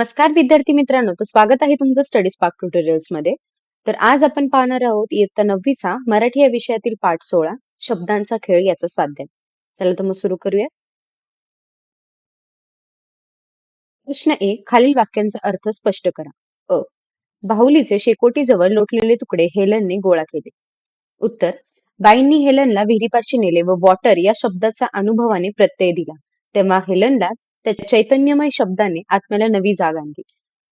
नमस्कार विद्यार्थी मित्रांनो तर स्वागत आहे तुमचं स्टडी स्पार्क ट्युटोरियल्समध्ये. तर आज आपण पाहणार आहोत इयत्ता नववीचा मराठी या विषयातील पाठ सोळा शब्दांचा खेळ याचा स्वाध्याय. चला तर मग सुरू करूया. प्रश्न एक खालील वाक्यांचा अर्थ स्पष्ट करा. अ. बाहुलीचे शेकोटीजवळ लोटलेले तुकडे हेलनने गोळा केले. उत्तर बाईंनी हेलनला विहिरीपाशी नेले व वॉटर या शब्दाचा अनुभवाने प्रत्यय दिला. तेव्हा हेलनला त्याच्या चैतन्यमय शब्दाने आत्म्याला नवी जाग आणली.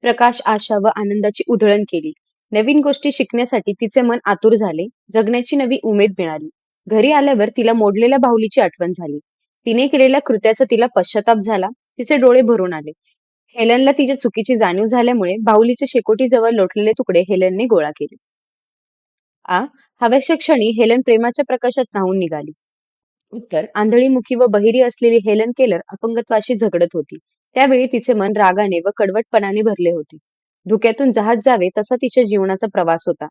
प्रकाश आशा व आनंदाची उधळण केली. नवीन गोष्टी शिकण्यासाठी तिचे मन आतुर झाले. जगण्याची नवी उमेद मिळाली. घरी आल्यावर तिला मोडलेल्या बाहुलीची आठवण झाली. तिने केलेल्या कृत्याचा तिला पश्चाताप झाला. तिचे डोळे भरून आले. हेलनला तिच्या चुकीची जाणीव झाल्यामुळे बाहुलीचे शेकोटीजवळ लोटलेले तुकडे हेलनने गोळा केले. आ हव्याशा क्षणी हेलन प्रेमाच्या प्रकाशात न्हावून निघाली. उत्तर आंधळीमुखी व बहिरी असलेली हेलन केलर अपंगत्वाशी झगडत होती. त्यावेळी तिचे मन रागाने व कडवटपणाने भरले होते. धुक्यातून जहाज जावे तसा तिच्या जीवनाचा प्रवास होता.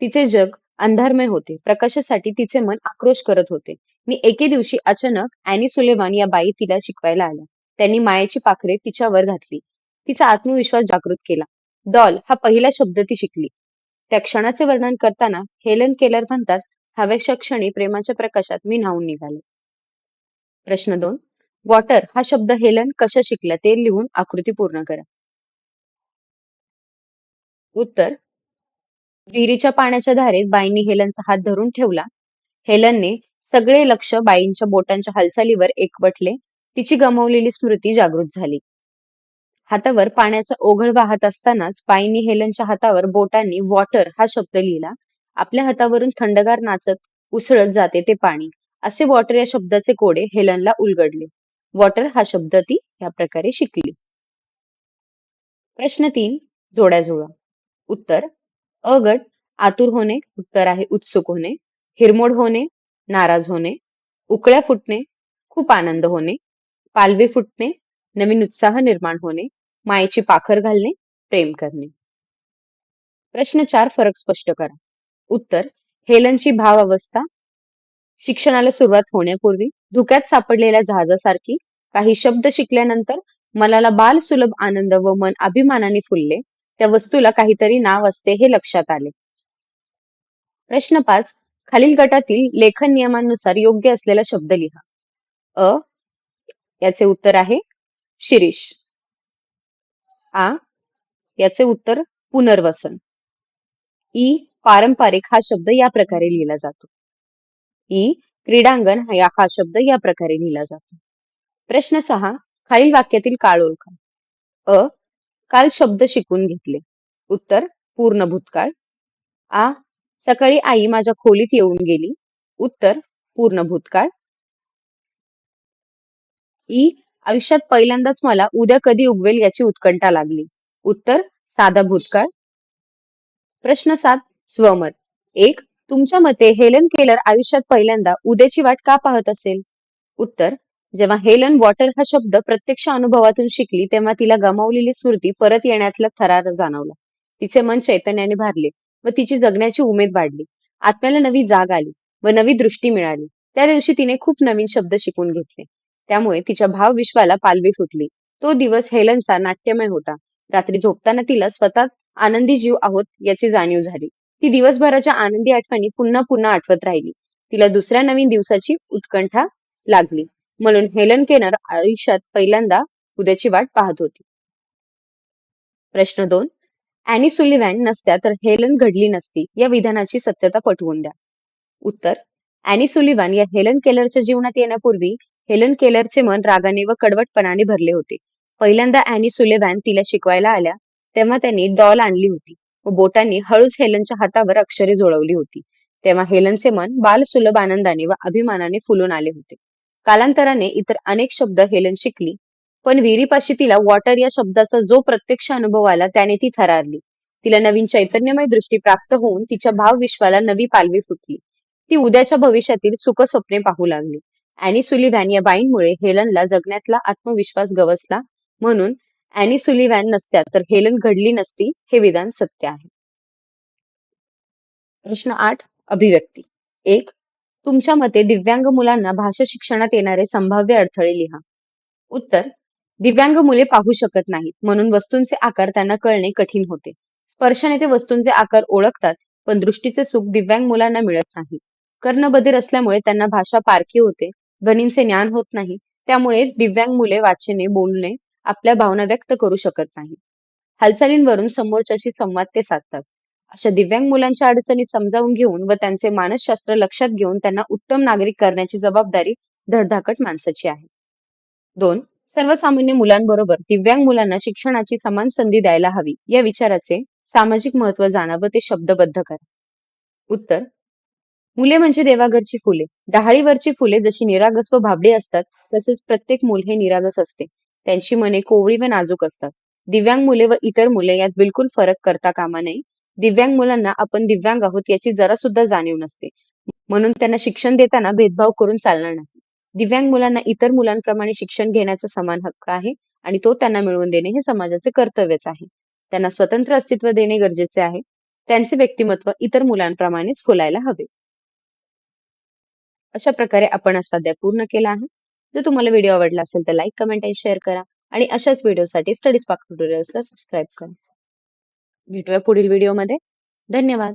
तिचे जग अंधारमय होते. प्रकाशासाठी तिचे मन आक्रोश करत होते. मी एके दिवशी अचानक अॅनी सुलेवान या बाई तिला शिकवायला आल्या. त्यांनी मायेची पाखरे तिच्यावर घातली. तिचा आत्मविश्वास जागृत केला. डॉल हा पहिला शब्द ती शिकली. त्या क्षणाचे वर्णन करताना हेलन केलर म्हणतात हव्याशा क्षणी प्रेमाच्या प्रकाशात मी न्हावून निघाले. प्रश्न दोन. वॉटर हा शब्द हेलन कशा शिकला ते लिहून आकृती पूर्ण करा. उत्तर. विहिरीच्या पाण्याच्या धारेत बाईंनी हेलनचा हात धरून ठेवला. हेलनने सगळे लक्ष बाईंच्या बोटांच्या हालचालीवर एकवटले. तिची गमावलेली स्मृती जागृत झाली. हातावर पाण्याचा ओघळ वाहत असतानाच बाईंनी हेलनच्या हातावर बोटांनी वॉटर हा शब्द लिहिला. आपल्या हातावरून थंडगार नाचत उसळत जाते ते पाणी. असे वॉटर या शब्दाचे कोडे हेलनला उलगडले. वॉटर हा शब्द ती या प्रकारे शिकली. प्रश्न तीन जोड्या जुळवा उत्तर अगट आतुर होणे उत्तर आहे उत्सुक होणे हिरमोड होणे नाराज होणे उकळ्या फुटणे खूप आनंद होणे पालवे फुटणे नवीन उत्साह निर्माण होणे मायेची पाखर घालणे प्रेम करणे. प्रश्न चार फरक स्पष्ट करा. उत्तर हेलनची भाव अवस्था शिक्षणाला सुरुवात होण्यापूर्वी धुक्यात सापडलेल्या जहाजासारखी काही शब्द शिकल्यानंतर मनाला बाल सुलभ आनंद व मन अभिमानाने फुलले त्या वस्तूला काहीतरी नाव असते हे लक्षात आले. प्रश्न पाच खालील गटातील लेखन नियमांनुसार योग्य असलेला शब्द लिहा. अ याचे उत्तर आहे शिरीष. आ याचे उत्तर पुनर्वसन. ई पारंपरिक हा शब्द या प्रकारे लिहिला जातो. ई क्रीडांगण हा हा शब्द या प्रकारे लिहिला जातो. प्रश्न सहा खालील वाक्यातील काळ ओळखा. अ काल शब्द शिकून घेतले. उत्तर पूर्ण भूतकाळ. आ सकाळी आई माझ्या खोलीत येऊन गेली. उत्तर पूर्ण भूतकाळ. ई आयुष्यात पहिल्यांदाच मला उद्या कधी उगवेल याची उत्कंठा लागली. उत्तर साधा भूतकाळ. प्रश्न सात स्वमत. एक तुमच्या मते हेलन केलर आयुष्यात पहिल्यांदा उद्याची वाट का पाहत असेल? उत्तर जेव्हा हेलन वॉटर हा शब्द प्रत्यक्ष अनुभवातून शिकली तेव्हा तिला गमावलेली स्मृती परत येण्यातला थरार जाणवला. तिचे मन चैतन्याने भारले व तिची जगण्याची उमेद वाढली. आत्म्याला नवी जाग आली व नवी दृष्टी मिळाली. त्या दिवशी तिने खूप नवीन शब्द शिकून घेतले. त्यामुळे तिच्या भाव विश्वाला पालवी फुटली. तो दिवस हेलनचा नाट्यमय होता. रात्री झोपताना तिला स्वतः आनंदी जीव आहोत याची जाणीव झाली. ती दिवसभराच्या आनंदी आठवणी पुन्हा पुन्हा आठवत राहिली. तिला दुसऱ्या नवीन दिवसाची उत्कंठा लागली. म्हणून हेलन केनर आयुष्यात पहिल्यांदा उद्याची वाट पाहत होती. प्रश्न दोन. अॅनी सुलिव्हॅन नसत्या तर हेलन घडली नसती या विधानाची सत्यता पटवून द्या. उत्तर. अॅनी सुलिव्हॅन या हेलन केलरच्या जीवनात येण्यापूर्वी हेलन केलरचे मन रागाने व कडवटपणाने भरले होते. पहिल्यांदा अॅनी सुलिव्हॅन तिला शिकवायला आल्या तेव्हा त्यांनी डॉल आणली होती. व बोटांनी हळूच हेलनच्या हातावर अक्षरे जुळवली होती. तेव्हा हेलनचे मन बालसुलभ आनंदाने व अभिमानाने फुलून आले होते. कालांतराने इतर अनेक शब्द हेलन शिकली पण विहिरीपाशी तिला वॉटर या शब्दाचा जो प्रत्यक्ष अनुभव आला त्याने ती थरारली. तिला नवीन चैतन्यमय दृष्टी प्राप्त होऊन तिच्या भावविश्वाला नवी पालवी फुटली. ती उद्याच्या भविष्यातील सुख स्वप्ने पाहू लागली. अॅनी सुलिव्हॅन या बाईंमुळे हेलनला जगण्यातला आत्मविश्वास गवसला म्हणून अॅनी सुलिव्हॅन नसत्या तर हेलन घडली नसती हे विधान सत्य आहे. प्रश्न आठ अभिव्यक्ती. एक तुमच्या मते दिव्यांग मुलांना भाषा शिक्षणात येणारे संभाव्य अडथळे लिहा. उत्तर दिव्यांग मुले पाहू शकत नाहीत म्हणून वस्तूंचे आकार त्यांना कळणे कठीण होते. स्पर्शने ते वस्तूंचे आकार ओळखतात पण दृष्टीचे सुख दिव्यांग मुलांना मिळत नाही. कर्णबधीर असल्यामुळे त्यांना भाषा पारखी होते ध्वनींचे ज्ञान होत नाही त्यामुळे दिव्यांग मुले वाचने बोलणे आपल्या भावना व्यक्त करू शकत नाही. हालचालींवरून समोरच्याशी संवाद ते साधतात. अशा दिव्यांग मुलांच्या अडचणी समजावून घेऊन व त्यांचे मानसशास्त्र लक्षात घेऊन त्यांना उत्तम नागरिक करण्याची जबाबदारी धडधाकट माणसाची आहे. दोन सर्वसामान्य मुलांबरोबर दिव्यांग मुलांना शिक्षणाची समान संधी द्यायला हवी या विचाराचे सामाजिक महत्त्व जाणावं ते शब्दबद्ध करा. उत्तर मुले म्हणजे देवाघरची फुले. डहाळीवरची फुले जशी निरागस व भाबडी असतात तसेच प्रत्येक मूल हे निरागस असते. त्यांची मने कोवळी व नाजूक असतात. दिव्यांग मुले व इतर मुले यात बिलकुल फरक करता कामा नये. दिव्यांग मुलांना आपण दिव्यांग आहोत याची जरा सुद्धा जाणीव नसते. म्हणून त्यांना शिक्षण देताना भेदभाव करून चालणार नाही. दिव्यांग मुलांना इतर मुलांप्रमाणे शिक्षण घेण्याचा समान हक्क आहे आणि तो त्यांना मिळवून देणे हे समाजाचे कर्तव्यच आहे. त्यांना स्वतंत्र अस्तित्व देणे गरजेचे आहे. त्यांचे व्यक्तिमत्व इतर मुलांप्रमाणेच फुलायला हवे. अशा प्रकारे आपण हा स्वाध्याय पूर्ण केला आहे. जर तुम्हाला व्हिडिओ आवडला असेल तर लाईक कमेंट आणि शेअर करा. आणि अशाच व्हिडिओसाठी स्टडीज स्पार्क ट्युटोरियल्सला सबस्क्राईब करा. भेटूया पुढील व्हिडिओमध्ये धन्यवाद.